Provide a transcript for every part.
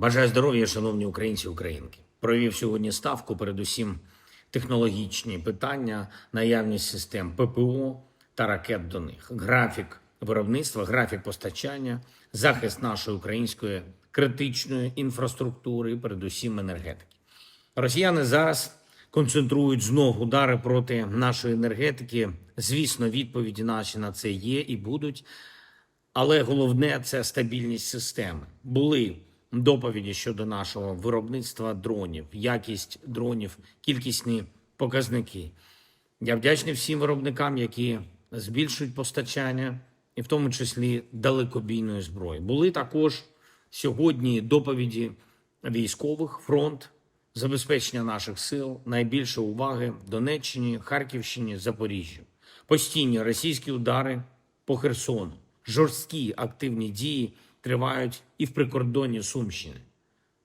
Бажаю здоров'я, шановні українці і українки. Провів сьогодні ставку, передусім технологічні питання, наявність систем ППО та ракет до них, графік виробництва, графік постачання, захист нашої української критичної інфраструктури, передусім енергетики. Росіяни зараз концентрують знов удари проти нашої енергетики. Звісно, відповіді наші на це є і будуть. Але головне це стабільність системи. Були доповіді щодо нашого виробництва дронів, якість дронів, кількісні показники. Я вдячний всім виробникам, які збільшують постачання, і в тому числі далекобійної зброї. Були також сьогодні доповіді військових фронт, забезпечення наших сил, найбільше уваги Донеччині, Харківщині, Запоріжжю. Постійні російські удари по Херсону, жорсткі активні дії тривають і в прикордонні Сумщини.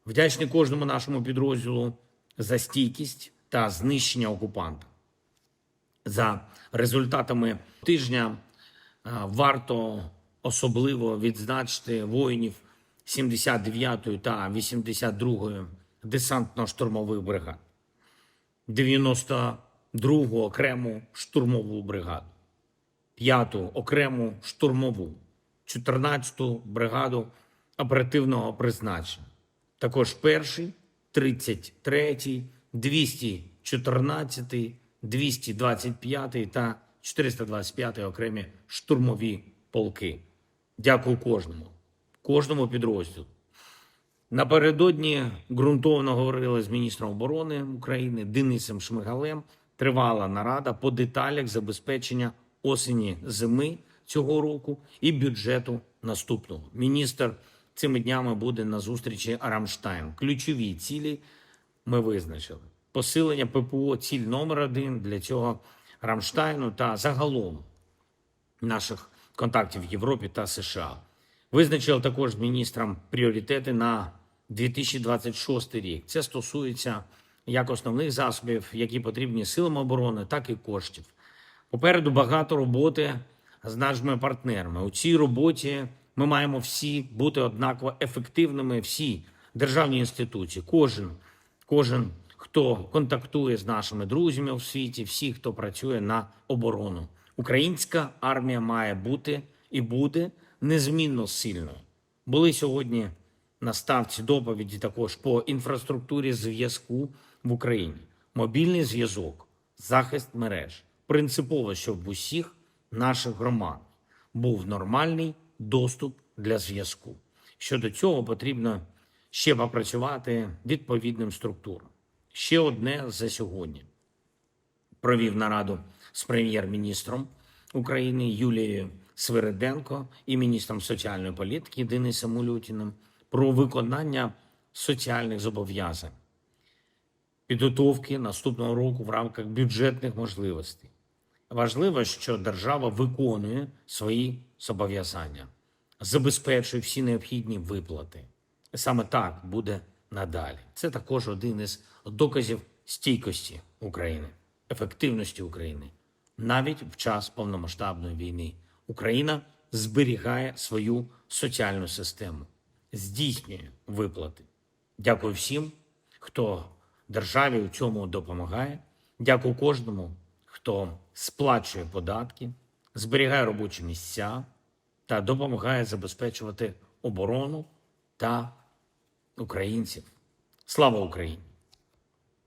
Вдячний кожному нашому підрозділу за стійкість та знищення окупанта. За результатами тижня е, варто особливо відзначити воїнів 79-ї та 82-ї десантно-штурмових бригад, 92-гу окрему штурмову бригаду, 5-ту окрему штурмову, 14-ту бригаду оперативного призначення, також перший, 33-й, 214-й, 225-й та 425-й окремі штурмові полки. Дякую кожному, кожному підрозділу. Напередодні ґрунтовно говорили з міністром оборони України Денисом Шмигалем. Тривала нарада по деталях забезпечення осені зими цього року і бюджету наступного. Міністр цими днями буде на зустрічі Рамштайн. Ключові цілі ми визначили. Посилення ППО ціль номер один для цього Рамштайну та загалом наших контактів в Європі та США. Визначили також з міністром пріоритети на 2026 рік. Це стосується як основних засобів, які потрібні силам оборони, так і коштів. Попереду багато роботи з нашими партнерами. У цій роботі ми маємо всі бути однаково ефективними, всі державні інституції, кожен, кожен, хто контактує з нашими друзями у світі, всі, хто працює на оборону. Українська армія має бути і буде незмінно сильною. Були сьогодні на ставці доповіді також по інфраструктурі зв'язку в Україні. Мобільний зв'язок, захист мереж. Принципово, щоб в усіх наших громад був нормальний доступ для зв'язку. Щодо цього потрібно ще попрацювати відповідним структурам. Ще одне за сьогодні провів нараду з прем'єр-міністром України Юлією Свириденко і міністром соціальної політики Денисом Улютіним про виконання соціальних зобов'язань, підготовки наступного року в рамках бюджетних можливостей. Важливо, що держава виконує свої зобов'язання, забезпечує всі необхідні виплати. Саме так буде надалі. Це також один із доказів стійкості України, ефективності України. Навіть в час повномасштабної війни Україна зберігає свою соціальну систему, здійснює виплати. Дякую всім, хто державі у цьому допомагає. Дякую кожному, хто сплачує податки, зберігає робочі місця та допомагає забезпечувати оборону та українців. Слава Україні!